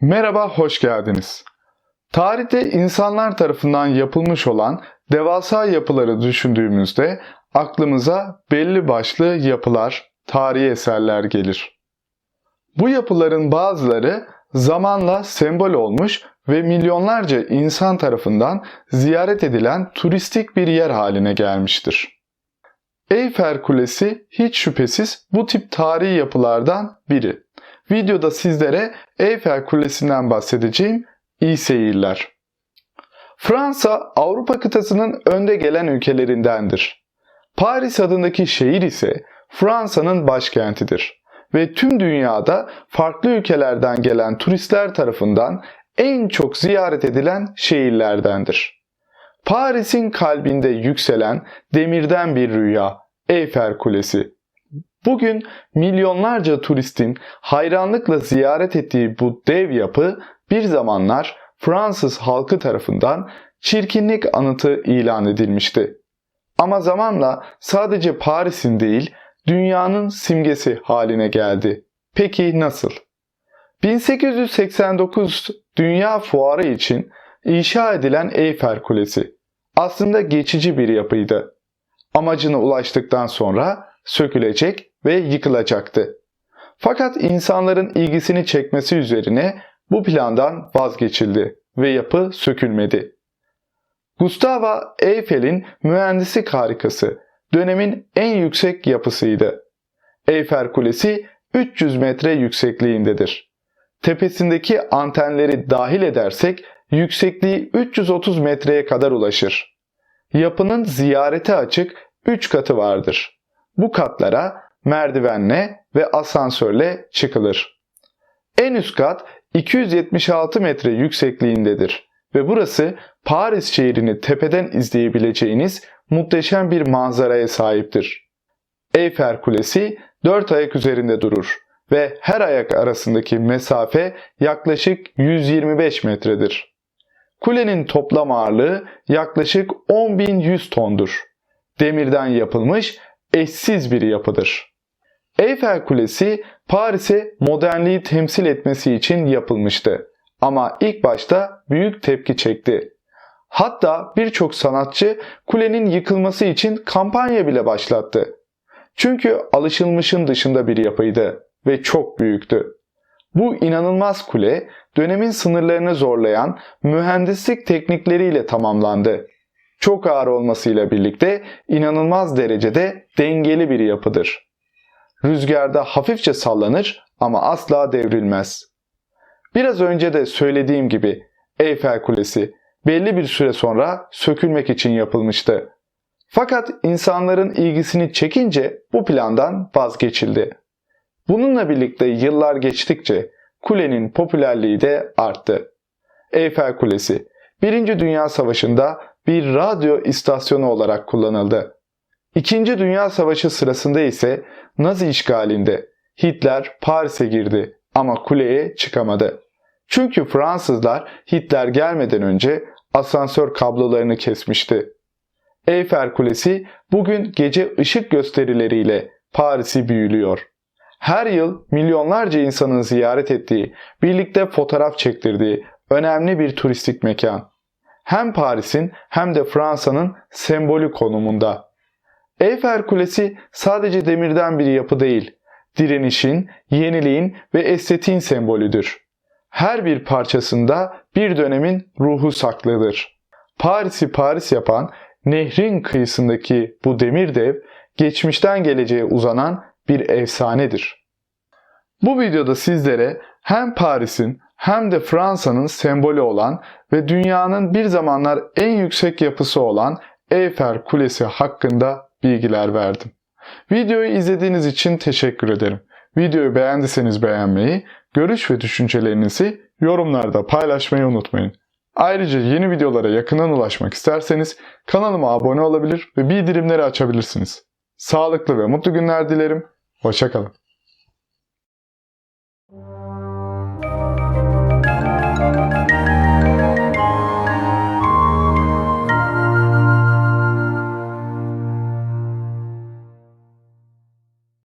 Merhaba, hoş geldiniz. Tarihte insanlar tarafından yapılmış olan devasa yapıları düşündüğümüzde aklımıza belli başlı yapılar, tarihi eserler gelir. Bu yapıların bazıları zamanla sembol olmuş ve milyonlarca insan tarafından ziyaret edilen turistik bir yer haline gelmiştir. Eyfel Kulesi hiç şüphesiz bu tip tarihi yapılardan biri. Videoda sizlere Eyfel Kulesi'nden bahsedeceğim. İyi seyirler. Fransa Avrupa kıtasının önde gelen ülkelerindendir. Paris adındaki şehir ise Fransa'nın başkentidir ve tüm dünyada farklı ülkelerden gelen turistler tarafından en çok ziyaret edilen şehirlerdendir. Paris'in kalbinde yükselen demirden bir rüya Eyfel Kulesi. Bugün milyonlarca turistin hayranlıkla ziyaret ettiği bu dev yapı bir zamanlar Fransız halkı tarafından çirkinlik anıtı ilan edilmişti. Ama zamanla sadece Paris'in değil, dünyanın simgesi haline geldi. Peki nasıl? 1889 Dünya Fuarı için inşa edilen Eyfel Kulesi aslında geçici bir yapıydı. Amacına ulaştıktan sonra sökülecek ve yıkılacaktı. Fakat insanların ilgisini çekmesi üzerine bu plandan vazgeçildi ve yapı sökülmedi. Gustave Eiffel'in mühendislik harikası dönemin en yüksek yapısıydı. Eyfel Kulesi 300 metre yüksekliğindedir. Tepesindeki antenleri dahil edersek yüksekliği 330 metreye kadar ulaşır. Yapının ziyarete açık 3 katı vardır. Bu katlara merdivenle ve asansörle çıkılır. En üst kat 276 metre yüksekliğindedir ve burası Paris şehrini tepeden izleyebileceğiniz muhteşem bir manzaraya sahiptir. Eyfel Kulesi 4 ayak üzerinde durur ve her ayak arasındaki mesafe yaklaşık 125 metredir. Kulenin toplam ağırlığı yaklaşık 10.100 tondur. Demirden yapılmış eşsiz bir yapıdır. Eyfel Kulesi Paris'e modernliği temsil etmesi için yapılmıştı. Ama ilk başta büyük tepki çekti. Hatta birçok sanatçı kulenin yıkılması için kampanya bile başlattı. Çünkü alışılmışın dışında bir yapıydı ve çok büyüktü. Bu inanılmaz kule dönemin sınırlarını zorlayan mühendislik teknikleriyle tamamlandı. Çok ağır olmasıyla birlikte inanılmaz derecede dengeli bir yapıdır. Rüzgarda hafifçe sallanır ama asla devrilmez. Biraz önce de söylediğim gibi Eyfel Kulesi belli bir süre sonra sökülmek için yapılmıştı. Fakat insanların ilgisini çekince bu plandan vazgeçildi. Bununla birlikte yıllar geçtikçe kulenin popülerliği de arttı. Eyfel Kulesi 1. Dünya Savaşı'nda bir radyo istasyonu olarak kullanıldı. İkinci Dünya Savaşı sırasında ise Nazi işgalinde Hitler Paris'e girdi ama kuleye çıkamadı. Çünkü Fransızlar Hitler gelmeden önce asansör kablolarını kesmişti. Eyfel Kulesi bugün gece ışık gösterileriyle Paris'i büyülüyor. Her yıl milyonlarca insanın ziyaret ettiği, birlikte fotoğraf çektirdiği önemli bir turistik mekan. Hem Paris'in hem de Fransa'nın sembolü konumunda. Eyfel Kulesi sadece demirden bir yapı değil, direnişin, yeniliğin ve estetiğin sembolüdür. Her bir parçasında bir dönemin ruhu saklıdır. Paris'i Paris yapan nehrin kıyısındaki bu demir dev, geçmişten geleceğe uzanan bir efsanedir. Bu videoda sizlere hem Paris'in hem de Fransa'nın sembolü olan ve dünyanın bir zamanlar en yüksek yapısı olan Eyfel Kulesi hakkında bilgiler verdim. Videoyu izlediğiniz için teşekkür ederim. Videoyu beğendiyseniz beğenmeyi, görüş ve düşüncelerinizi yorumlarda paylaşmayı unutmayın. Ayrıca yeni videolara yakından ulaşmak isterseniz kanalıma abone olabilir ve bildirimleri açabilirsiniz. Sağlıklı ve mutlu günler dilerim. Hoşçakalın.